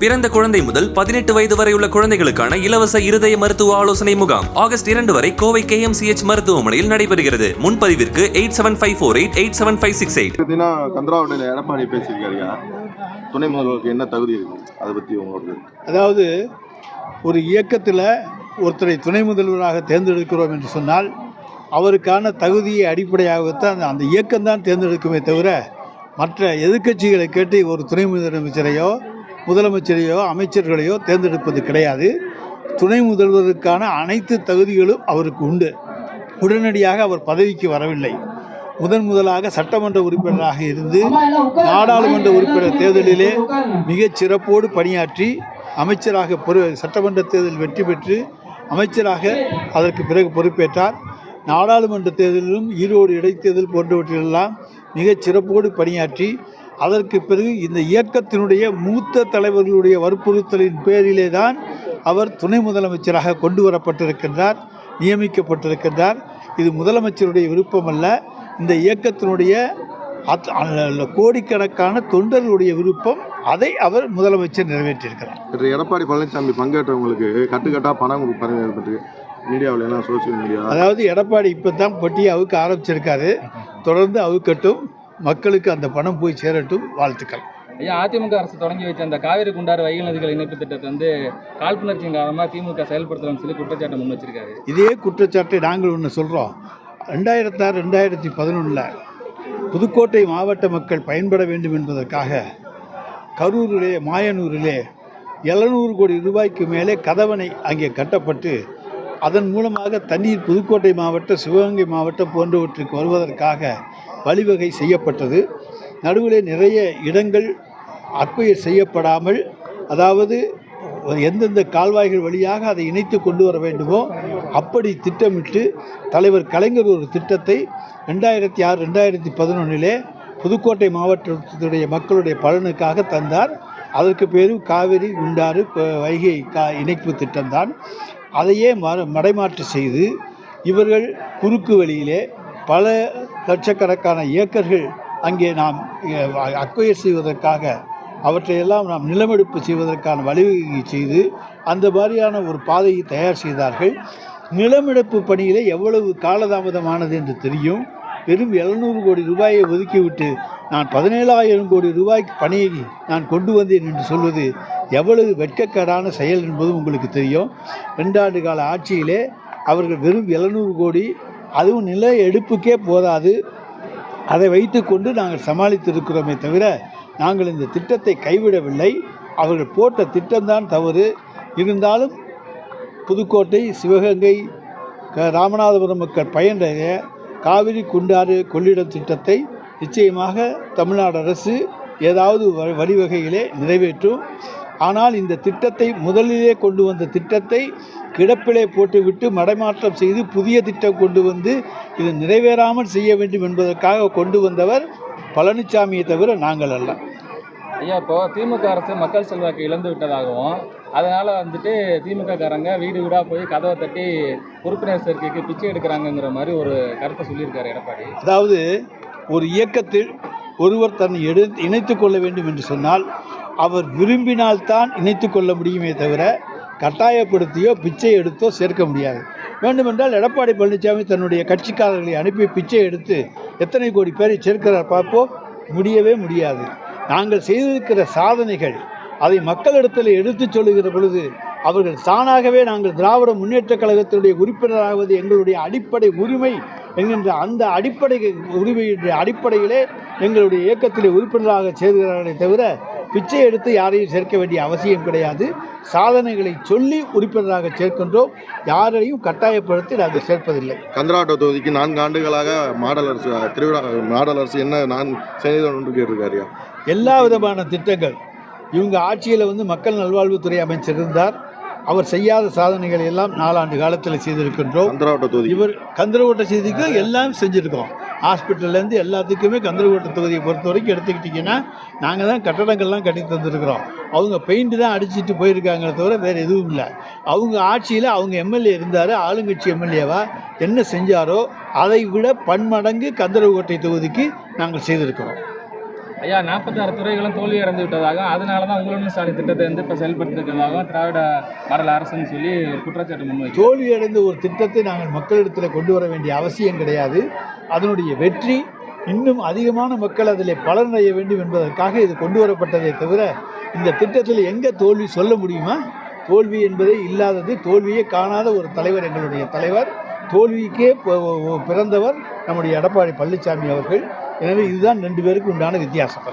பிறந்த குழந்தை முதல் பதினெட்டு வயது வரை உள்ள குழந்தைகளுக்கான இலவச இருதய மருத்துவ ஆலோசனை முகாம் ஆகஸ்ட் இரண்டு வரை கோவை கேஎம்சிஎச் மருத்துவமனையில் நடைபெறுகிறது. முன்பதிவிற்கு eight seven five four eight eight seven five six eight. கந்தராவட்டியில் Edappadi பேசியிருக்காருயா? துணை முதல்வருக்கு என்ன தகுதி இருக்கு? அதை பற்றி உங்களோட அதாவது ஒரு இயக்கத்தில் ஒருத்தரை துணை முதல்வராக தேர்ந்தெடுக்கிறோம் என்று சொன்னால் அவருக்கான தகுதியை அடிப்படையாகத்தான் அந்த- அந்த இயக்கம்தான் தேர்ந்தெடுக்குமே தவிர மற்ற எதிர்க்கட்சிகளை கேட்டு ஒரு துணை முதலமைச்சரையோ முதலமைச்சரையோ அமைச்சர்களையோ தேர்ந்தெடுப்பது கிடையாது. துணை முதல்வருக்கான அனைத்து தகுதிகளும் அவருக்கு உண்டு. உடனடியாக அவர் பதவிக்கு வரவில்லை. முதன் முதலாக சட்டமன்ற உறுப்பினராக இருந்து நாடாளுமன்ற உறுப்பினர் தேர்தலிலே மிகச் சிறப்போடு பணியாற்றி அமைச்சராக பொறு சட்டமன்ற தேர்தல் வெற்றி பெற்று அமைச்சராக அதற்கு பிறகு பொறுப்பேற்றார். நாடாளுமன்ற தேர்தலிலும் ஈரோடு இடைத்தேர்தல் போன்றவற்றிலெல்லாம் மிகச் சிறப்போடு பணியாற்றி அதற்கு பிறகு இந்த இயக்கத்தினுடைய மூத்த தலைவர்களுடைய வற்புறுத்தலின் பேரிலே தான் அவர் துணை முதலமைச்சராக கொண்டு வரப்பட்டிருக்கின்றார் நியமிக்கப்பட்டிருக்கின்றார். இது முதலமைச்சருடைய விருப்பமல்ல. இந்த இயக்கத்தினுடைய அத்- கோடிக்கணக்கான தொண்டர்களுடைய விருப்பம் அதை அவர் முதலமைச்சர் நிறைவேற்றியிருக்கிறார். எடப்பாடி பழனிசாமி பங்கேற்றவங்களுக்கு கட்டுக்கட்டாக பணம் கொடுப்பாரு மீடியாவில் எல்லாம் சோசியல் மீடியா அதாவது எடப்பாடி இப்போ தான் பொட்டியை அவுக்க ஆரம்பிச்சிருக்காரு. தொடர்ந்து அவுக்கட்டும். மக்களுக்கு அந்த பணம் போய் சேரட்டும் வாழ்த்துக்கள். ஐயா அதிமுக அரசு தொடங்கி வச்ச அந்த காவிரி குண்டாறு வைகை நதிகள் இணைப்பு திட்டத்தை வந்து காழ்ப்புணர்ச்சியின் காரணமாக திமுக செயல்படுத்தலாம்னு சொல்லி குற்றச்சாட்டை முன் வச்சிருக்காரு இதே குற்றச்சாட்டை நாங்கள் ஒன்று சொல்கிறோம் ரெண்டாயிரத்தாறு ரெண்டாயிரத்தி பதினொன்றில் புதுக்கோட்டை மாவட்ட மக்கள் பயன்பட வேண்டும் என்பதற்காக கரூரிலே மாயனூரிலே எழுநூறு கோடி ரூபாய்க்கு மேலே கதவணை அங்கே கட்டப்பட்டு அதன் மூலமாக தண்ணீர் புதுக்கோட்டை மாவட்டம் சிவகங்கை மாவட்டம் போன்றவற்றுக்கு வருவதற்காக வழிவகை செய்யப்பட்டது. நடுவிலே நிறைய இடங்கள் அக்வயர் செய்யப்படாமல் அதாவது எந்தெந்த கால்வாய்கள் வழியாக அதை இணைத்து கொண்டு வர வேண்டுமோ அப்படி திட்டமிட்டு தலைவர் கலைஞர் ஒரு திட்டத்தை ரெண்டாயிரத்தி ஆறு ரெண்டாயிரத்தி பதினொன்றிலே புதுக்கோட்டை மாவட்டத்துடைய மக்களுடைய பலனுக்காக தந்தார். அதற்கு பேரும் காவிரி குண்டாறு வைகை கா இணைப்பு திட்டம்தான். அதையே ம மடைமாற்று செய்து இவர்கள் குறுக்கு வழியிலே பல லட்சக்கணக்கான ஏக்கர்கள் அங்கே நாம் அக்வயர் செய்வதற்காக அவற்றையெல்லாம் நாம் நிலமெடுப்பு செய்வதற்கான வழிவகை செய்து அந்த மாதிரியான ஒரு பாதையை தயார் செய்தார்கள். நிலமெடுப்பு பணியிலே எவ்வளவு காலதாமதமானது என்று தெரியும். வெறும் எழுநூறு கோடி ரூபாயை ஒதுக்கிவிட்டு நான் பதினேழாயிரம் கோடி ரூபாய்க்கு பணியை நான் கொண்டு வந்தேன் என்று சொல்வது எவ்வளவு வெட்கக்கேடான செயல் என்பதும் உங்களுக்கு தெரியும். ரெண்டாண்டு கால ஆட்சியிலே அவர்கள் வெறும் எழுநூறு கோடி அதுவும் நில எடுப்புக்கே போதாது. அதை வைத்துக்கொண்டு நாங்கள் சமாளித்திருக்கிறோமே தவிர நாங்கள் இந்த திட்டத்தை கைவிடவில்லை. அவர்கள் போட்ட திட்டம்தான் தவறு. இருந்தாலும் புதுக்கோட்டை சிவகங்கை ராமநாதபுரம் மக்கள் பயனடைய காவிரி குண்டாறு கொள்ளிடம் திட்டத்தை நிச்சயமாக தமிழ்நாடு அரசு ஏதாவது வ- வழிவகையிலே நிறைவேற்றும். ஆனால் இந்த திட்டத்தை முதலிலே கொண்டு வந்த திட்டத்தை கிடப்பிலே போட்டுவிட்டு மடைமாற்றம் செய்து புதிய திட்டம் கொண்டு வந்து இது நிறைவேறாமல் செய்ய வேண்டும் என்பதற்காக கொண்டு வந்தவர் பழனிசாமியை தவிர நாங்கள் அல்ல. ஐயா இப்போ திமுக அரசு மக்கள் செல்வாக்கு இழந்து விட்டதாகவும் அதனால வந்துட்டு திமுக காரங்க வீடு வீடாக போய் கதவை தட்டி உறுப்பினர் சேர்க்கைக்கு பிச்சை எடுக்கிறாங்கங்கிற மாதிரி ஒரு கருத்தை சொல்லியிருக்காரு எடப்பாடி. அதாவது ஒரு இயக்கத்தில் ஒருவர் தன்னை எடு இணைத்து கொள்ள வேண்டும் என்று சொன்னால் அவர் விரும்பினால்தான் இணைத்து கொள்ள முடியுமே தவிர கட்டாயப்படுத்தியோ பிச்சை எடுத்தோ சேர்க்க முடியாது. வேண்டுமென்றால் எடப்பாடி பழனிசாமி தன்னுடைய கட்சிக்காரர்களை அனுப்பி பிச்சை எடுத்து எத்தனை கோடி பேரை சேர்க்கிறார் பார்ப்போம். முடியவே முடியாது. நாங்கள் செய்திருக்கிற சாதனைகள் அதை மக்களிடத்தில் எடுத்துச் சொல்லுகிற பொழுது அவர்கள் தானாகவே நாங்கள் திராவிட முன்னேற்றக் கழகத்தினுடைய உறுப்பினராவது எங்களுடைய அடிப்படை உரிமை என்கின்ற அந்த அடிப்படை உரிமையுடைய அடிப்படையிலே எங்களுடைய இயக்கத்திலே உறுப்பினராக சேர்கிறார்களே தவிர பிச்சை எடுத்து யாரையும் சேர்க்க வேண்டிய அவசியம் கிடையாது. சாதனைகளை சொல்லி உறுப்பினராக சேர்க்கின்றோம். யாரையும் கட்டாயப்படுத்தி நாங்கள் சேர்ப்பதில்லை. கந்தராவட்ட தொகுதிக்கு நான்கு ஆண்டுகளாக மாடல் அரசு திருவிழா மாடல் அரசு என்ன நான் செய்தோன்னு கேட்டிருக்காருயா? எல்லா விதமான திட்டங்கள். இவங்க ஆட்சியில் வந்து மக்கள் நல்வாழ்வுத்துறை அமைச்சர் இருந்தார். அவர் செய்யாத சாதனைகளை எல்லாம் நாலாண்டு காலத்தில் செய்திருக்கின்றோம். கந்தராவட்ட தொகுதி இவர் கந்தரகோட்டை செய்திக்கு எல்லாம் செஞ்சுருக்கோம். ஹாஸ்பிட்டல்லேருந்து எல்லாத்துக்குமே கந்தரகோட்டை தொகுதியை பொறுத்த வரைக்கும் எடுத்துக்கிட்டிங்கன்னா நாங்கள் தான் கட்டடங்கள்லாம் கட்டி தந்துருக்குறோம். அவங்க பெயிண்ட் தான் அடிச்சிட்டு போயிருக்காங்களே தவிர வேறு எதுவும் இல்லை. அவங்க ஆட்சியில் அவங்க எம்எல்ஏ இருந்தார் ஆளுங்கட்சி எம்எல்ஏவா. என்ன செஞ்சாரோ அதை விட பன்மடங்கு கந்தரகோட்டை தொகுதிக்கு நாங்கள் செய்திருக்கிறோம். ஐயா நாற்பத்தாறு துறைகளும் தோல்வி அடைந்து விட்டதாக அதனால தான் உங்களுடன் ஸ்டாலின் திட்டத்தை வந்து இப்போ செயல்படுத்திருக்கிறதாகவும் திராவிட மாடல் அரசுன்னு சொல்லி குற்றச்சாட்டு குற்றச்சாட்டு தோல்வி தோல்வியடைந்த ஒரு திட்டத்தை நாங்கள் மக்களிடத்தில் கொண்டு வர வேண்டிய அவசியம் கிடையாது. அதனுடைய வெற்றி இன்னும் அதிகமான மக்கள் அதில் பலனடைய வேண்டும் என்பதற்காக இது கொண்டு வரப்பட்டதே தவிர இந்த திட்டத்தில் எங்கே தோல்வி சொல்ல முடியுமா? தோல்வி என்பதே இல்லாதது தோல்வியே காணாத ஒரு தலைவர் எங்களுடைய தலைவர். தோல்விக்கே பிறந்தவர் நம்முடைய எடப்பாடி பழனிசாமி அவர்கள். எனவே இதுதான் ரெண்டு பேருக்கு உண்டான வித்தியாசம்.